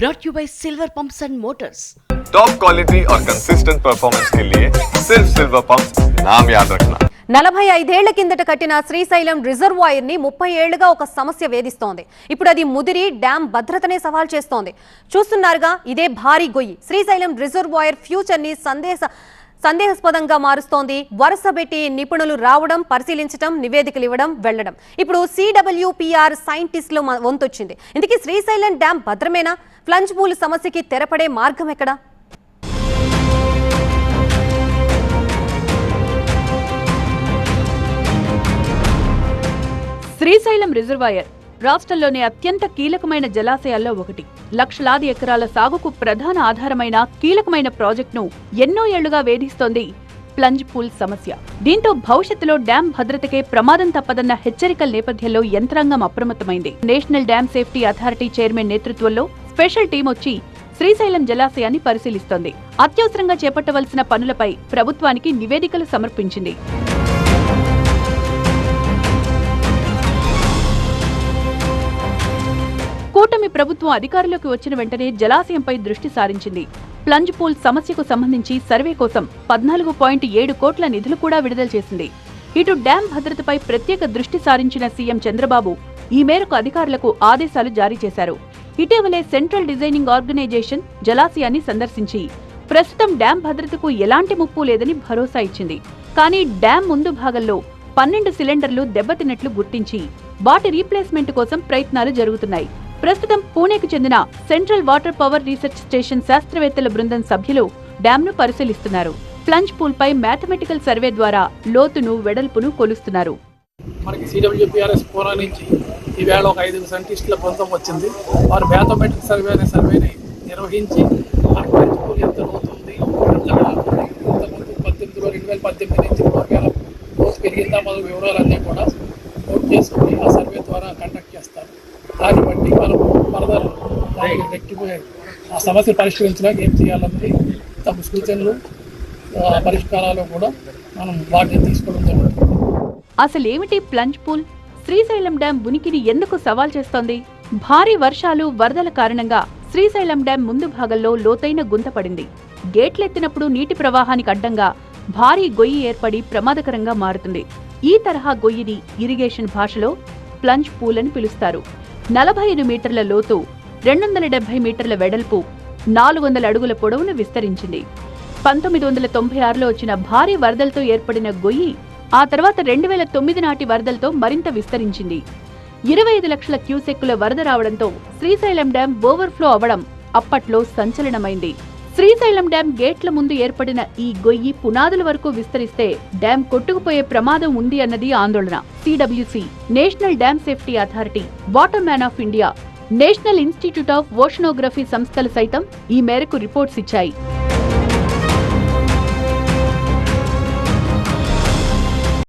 brought you by Silver Pumps and Motors. Top quality और consistent performance के लिए सिर्फ सिल्वर पंप नाम याद रखना నలభై ఐదేళ్ల కిందట కట్టిన శ్రీశైలం రిజర్వాయర్ ని ముప్పై ఏళ్లుగా ఒక సమస్య వేధిస్తోంది ఇప్పుడు అది ముదిరి డ్యాం భద్రతనే సవాల్ చేస్తోంది చూస్తున్నారుగా ఇదే భారీ గొయ్యి శ్రీశైలం రిజర్వాయర్ ఫ్యూచర్ ని సందేశ సందేహాస్పదంగా మారుస్తోంది. వరుస పెట్టి నిపుణులు రావడం పరిశీలించడం నివేదికలు ఇవ్వడం వెళ్ళడం. ఇప్పుడు సిడబ్ల్యూపీఆర్ సైంటిస్టులు మ- వంతొచ్చింది. ఇందుకే శ్రీశైలం డ్యాం భద్రమేనా? ఫ్లంజ్ పూల్ సమస్యకి తెరపడే మార్గం ఎక్కడా? శ్రీశైలం రిజర్వాయర్ రాష్ట్రంలోని అత్యంత కీలకమైన జలాశయాల్లో ఒకటి. లక్షలాది ఎకరాల సాగుకు ప్రధాన ఆధారమైన కీలకమైన ప్రాజెక్టును ఎన్నో ఏళ్ళుగా వేధిస్తోంది ప్లంజ్ పూల్ సమస్య. దీంతో భవిష్యత్తులో డ్యాం భద్రతకే ప్రమాదం తప్పదన్న హెచ్చరికల నేపథ్యంలో యంత్రాంగం అప్రమత్తమైంది. National dam safety authority chairman నేతృత్వంలో స్పెషల్ టీం వచ్చి శ్రీశైలం జలాశయాన్ని పరిశీలిస్తోంది. అత్యవసరంగా చేపట్టవలసిన పనులపై ప్రభుత్వానికి నివేదికలు సమర్పించింది. ప్రభుత్వం అధికారంలోకి వచ్చిన వెంటనే జలాశయంపై దృష్టి సారించింది. ప్లంజ్ పూల్ సమస్యకు సంబంధించి సర్వే కోసం పద్నాలుగు పాయింట్ ఏడు కోట్ల నిధులు కూడా విడుదల చేసింది. ఇటు డ్యాం భద్రతపై ప్రత్యేక దృష్టి సారించిన సీఎం చంద్రబాబు ఈ మేరకు అధికారులకు ఆదేశాలు జారీ చేశారు. ఇటీవలే సెంట్రల్ డిజైనింగ్ ఆర్గనైజేషన్ జలాశయాన్ని సందర్శించి ప్రస్తుతం డ్యాం భద్రతకు ఎలాంటి ముప్పు లేదని భరోసా ఇచ్చింది. కానీ డ్యాం ముందు భాగంలో పన్నెండు సిలిండర్లు దెబ్బతిన్నట్లు గుర్తించి వాటి రీప్లేస్మెంట్ కోసం ప్రయత్నాలు జరుగుతున్నాయి. ప్రస్తుతం పూణేకు చెందిన central water power research station శాస్త్రవేత్తల బృందం సభ్యులు డ్యాంను పరిశీలిస్తున్నారు. ప్లంజ్ పూల్ పై మ్యాథమెటికల్ సర్వే ద్వారా లోతును వెడల్పును కొలుస్తున్నారు. మనకి సిడబ్ల్యూపీఆర్ఎస్ పూనా నుంచి ఈవేళ ఒక ఐదు సైంటిస్టుల బృందం వచ్చింది. వారు మ్యాథమెటిక్ సర్వే అనే సర్వేని నిర్వహించి మన పంచుకూలు ఎంత ఎంత పద్దెనిమిదిలో రెండు వేల పద్దెనిమిది నుంచి పెరిగిందా మొదలు వివరాలన్నీ కూడా నోట్ చేసుకుని ఆ సర్వే ద్వారా కండక్ట్ చేస్తారు దాన్ని ఫర్దర్ ఆ సమస్య పరిష్కరించడానికి ఏం చేయాలన్నది తమ సూచనలు పరిష్కారాలు కూడా మనం వాటిని తీసుకోవడం జరుగుతుంది. అసలేమిటి ప్లంజ్ పూల్? శ్రీశైలం డ్యాం ఉనికిని ఎందుకు సవాల్ చేస్తోంది? భారీ వర్షాలు వరదల కారణంగా శ్రీశైలం డ్యాం ముందు భాగంలో లోతైన గుంత పడింది. గేట్లెత్తినప్పుడు నీటి ప్రవాహానికి అడ్డంగా భారీ గొయ్యి ఏర్పడి ప్రమాదకరంగా మారుతుంది. ఈ తరహా గొయ్యిని ఇరిగేషన్ భాషలో ప్లంజ్ పూల్ అని పిలుస్తారు. నలభై ఐదు మీటర్ల లోతు రెండు వందల డెబ్బై మీటర్ల వెడల్పు నాలుగు వందల అడుగుల పొడవును విస్తరించింది. పంతొమ్మిది వందల తొంభై ఆరులో వచ్చిన భారీ వరదలతో ఏర్పడిన గొయ్యి ఆ తర్వాత రెండు వేల తొమ్మిది నాటి వరదలతో మరింత విస్తరించింది. ఇరవై ఐదు లక్షల క్యూసెక్కుల వరద రావడంతో శ్రీశైలం డ్యాం ఓవర్ఫ్లో అవ్వడం అప్పట్లో సంచలనమైంది. శ్రీశైలం డ్యాం గేట్ల ముందు ఏర్పడిన ఈ గొయ్యి పునాదుల వరకు విస్తరిస్తే డ్యాం కొట్టుకుపోయే ప్రమాదం ఉంది అన్నది ఆందోళన. CWC national dam safety authority water man of India national institute of oceanography సంస్థలు సైతం ఈ మేరకు రిపోర్ట్స్ ఇచ్చాయి.